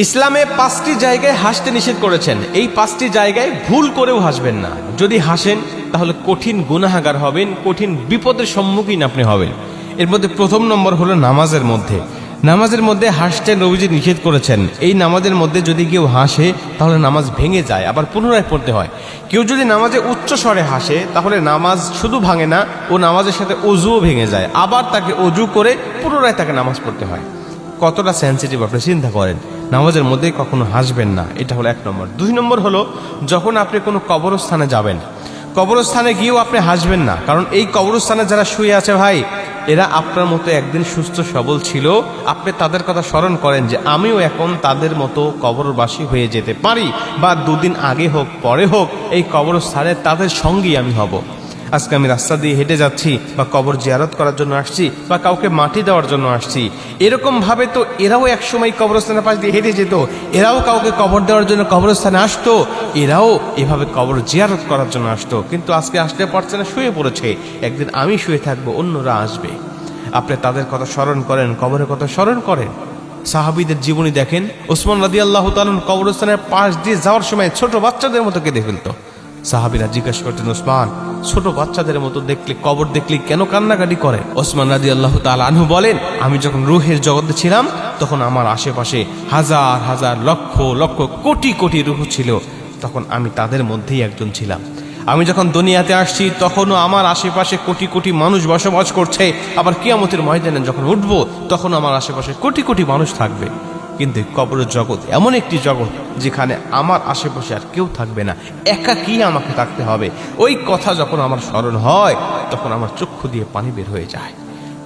ইসলামে পাঁচটি জায়গায় হাসতে নিষেধ করেছেন। এই পাঁচটি জায়গায় ভুল করেও হাসবেন না। যদি হাসেন, তাহলে কঠিন গুনাহাগার হবেন, কঠিন বিপদের সম্মুখীন আপনি হবেন। এর মধ্যে প্রথম নম্বর হলো নামাজের মধ্যে। নামাজের মধ্যে হাসতে নবীজি নিষেধ করেছেন। এই নামাজের মধ্যে যদি কেউ হাসে, তাহলে নামাজ ভেঙে যায়, আবার পুনরায় পড়তে হয়। কেউ যদি নামাজে উচ্চ স্বরে হাসে, তাহলে নামাজ শুধু ভাঙে না, ও নামাজের সাথে অজুও ভেঙে যায়। আবার তাকে অজু করে পুনরায় তাকে নামাজ পড়তে হয়। কতটা সেন্সিটিভ আপনি চিন্তা করেন। নামাজের মধ্যে কখনো হাসবেন না। এটা হলো এক নম্বর। দুই নম্বর হলো, যখন আপনি কোনো কবরস্থানে যাবেন, কবরস্থানে গিয়েও আপনি হাসবেন না। কারণ এই কবরস্থানে যারা শুয়ে আছে ভাই, এরা আপনার মতো একদিন সুস্থ সবল ছিল। আপনি তাদের কথা স্মরণ করেন যে, আমিও এখন তাদের মতো কবরবাসী হয়ে যেতে পারি। বা দুদিন আগে হোক, পরে হোক, এই কবরস্থানে তাদের সঙ্গী আমি হব। আজকে আমি রাস্তা দিয়ে হেঁটে যাচ্ছি বা কবর জিয়ারত করার জন্য আসছি বা কাউকে মাটি দেওয়ার জন্য আসছি। এরকম ভাবে তো এরাও একসময় কবরস্থানের পাশ দিয়ে হেঁটে যেত। এরাও কাউকে কবর দেওয়ার জন্য কবরস্থানে আসতো। এরাও এভাবে কবর জিয়ারত করার জন্য আসতো। কিন্তু আজকে আসতে পারছে না শুয়ে পড়েছে। একদিন আমি শুয়ে থাকব, অন্যরা আসবে। আপনি তাদের কথা স্মরণ করেন, কবরের কথা স্মরণ করেন। সাহাবিদের জীবনী দেখেন। ওসমান রাদি আল্লাহ তালন কবরস্থানের পাশ দিয়ে যাওয়ার সময় ছোট বাচ্চাদের মতো কেঁদে ফেলতো। সাহাবিরা জিজ্ঞাসা করতেন, ওসমান, ছোট বাচ্চাদের মতো দেখলে, কবর দেখলে কেন কান্নাকাটি করে? ওসমান রাজি আল্লাহ তাল আনহু বলেন, আমি যখন রুহের জগতে ছিলাম, তখন আমার আশেপাশে হাজার হাজার, লক্ষ লক্ষ, কোটি কোটি রুহ ছিল। তখন আমি তাদের মধ্যেই একজন ছিলাম। আমি যখন দুনিয়াতে আসছি, তখনও আমার আশেপাশে কোটি কোটি মানুষ বসবাস করছে। আবার কিয়ামতের ময়দানে যখন উঠব তখন আমার আশেপাশে কোটি কোটি মানুষ থাকবে। কিন্তু কবরের জগৎ এমন একটি জগৎ যেখানে আমার আশেপাশে আর কেউ থাকবে না। একা কি আমাকে থাকতে হবে। ওই কথা যখন আমার স্মরণ হয়, তখন আমার চক্ষু দিয়ে পানি বের হয়ে যায়।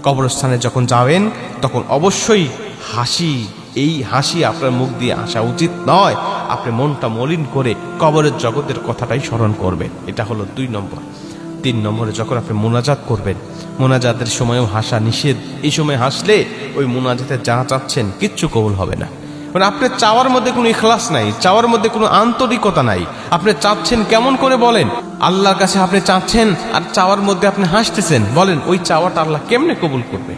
কবরস্থানে যখন যাবেন, তখন অবশ্যই হাসি, এই হাসি আপনার মুখ দিয়ে আসা উচিত নয়। আপনি মনটা মলিন করে কবরের জগতের কথাটাই স্মরণ করবেন। এটা হলো দুই নম্বর। তিন নম্বরে যখন আপনি মোনাজাত করবেন, মোনাজাতের সময়ও হাসা নিষেধ। এই সময় হাসলে ওই মোনাজাতে যা চাচ্ছেন কিচ্ছু কবুল হবে না। মানে আপনার চাওয়ার মধ্যে কোনো ইখলাস নাই, চাওয়ার মধ্যে কোনো আন্তরিকতা নাই। আপনি চাচ্ছেন কেমন করে বলেন? আল্লাহর কাছে আপনি চাচ্ছেন আর চাওয়ার মধ্যে আপনি হাসতেছেন। বলেন, ওই চাওয়াটা আল্লাহ কেমনে কবুল করবে?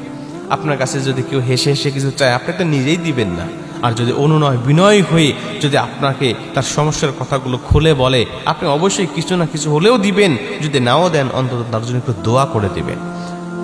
আপনার কাছে যদি কেউ হেসে হেসে কিছু চায়, আপনি তো নিজেই দিবেন না। আর যদি অনুনয় বিনয় হয়ে যদি আপনাকে তার সমস্যার কথাগুলো খুলে বলে, আপনি অবশ্যই কিছু না কিছু হলেও দিবেন, যদি নাও দেন, অন্তত তার জন্য একটু দোয়া করে দিবেন।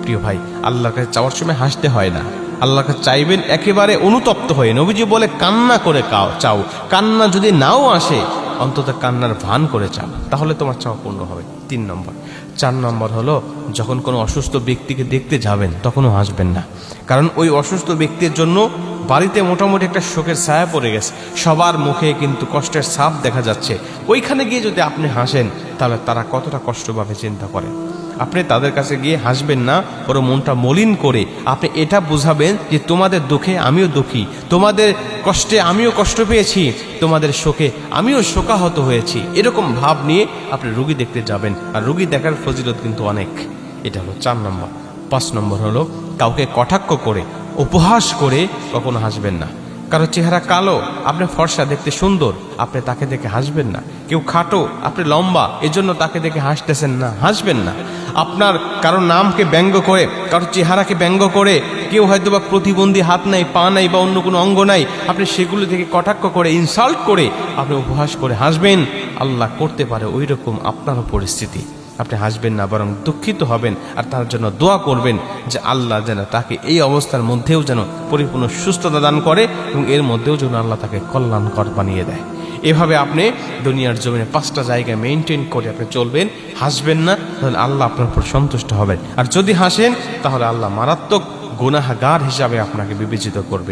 প্রিয় ভাই, আল্লাহর কাছে চাওয়ার সময় হাসতে হয় না। আল্লাহর কাছে চাইবেন একেবারে অনুতপ্ত হয়ে, নবীজি বলে, কান্না করে কাও, চাও। কান্না যদি নাও আসে, অন্তত কান্নার ভান করে চাও। তাহলে তোমার চাওয়া পূর্ণ হবে। তিন নম্বর। চার নম্বর হলো, যখন কোনো অসুস্থ ব্যক্তিকে দেখতে যাবেন, তখনও হাসবেন না। কারণ ওই অসুস্থ ব্যক্তির জন্য বাড়িতে মোটামুটি একটা শোকের ছায়া পড়ে গেছে। সবার মুখে কিন্তু কষ্টের ছাপ দেখা যাচ্ছে। ওইখানে গিয়ে যদি আপনি হাসেন, তাহলে তারা কতটা কষ্ট পাবে চিন্তা করেন। আপনি তাদের কাছে গিয়ে হাসবেন না, ওর মনটা মলিন করে। আপনি এটা বুঝাবেন যে তোমাদের দুঃখে আমিও দুঃখী। তোমাদের কষ্টে আমিও কষ্ট পেয়েছি। তোমাদের শোকে আমিও শোকাহত হয়েছি। এরকম ভাব নিয়ে আপনি রুগী দেখতে যাবেন। আর রুগী দেখার ফজিলত কিন্তু অনেক। এটা হলো চার নম্বর। পাঁচ নম্বর হলো কাউকে কটাক্ষ করে উপহাস করে কখনো হাসবেন না। কারও চেহারা কালো, আপনি ফর্সা, দেখতে সুন্দর, আপনি তাকে দেখে হাসবেন না। কেউ খাটো, আপনি লম্বা, এজন্য তাকে দেখে হাসতেছেন না, হাসবেন না। আপনার কারও নামকে ব্যঙ্গ করে, কারও চেহারাকে ব্যঙ্গ করে, কেউ হয়তো বা প্রতিবন্ধী হাত নাই, পা নাই বা অন্য কোনো অঙ্গ নাই, আপনি সেগুলো থেকে কটাক্ষ করে ইনসাল্ট করে, আপনি উপহাস করে হাসবেন। আল্লাহ করতে পারে ওই রকম আপনারও পরিস্থিতি আপনি হাসবেন না, বরং দুঃখিত হবেন আর তার জন্য দোয়া করবেন যে আল্লাহ যেন তাকে এই অবস্থার মধ্যেও যেন পরিপূর্ণ সুস্থতা দান করে এবং এর মধ্যেও যেন আল্লাহ তাকে কল্যাণকর বানিয়ে দেয়। এভাবে আপনি দুনিয়ার জমিনে পাঁচটা জায়গায় মেনটেন করে আপনি চলবেন, হাসবেন না, তাহলে আল্লাহ আপনার উপর সন্তুষ্ট হবেন। আর যদি হাসেন, তাহলে আল্লাহ মারাত্মক গুনাহাগার হিসাবে আপনাকে বিবেচিত করবে।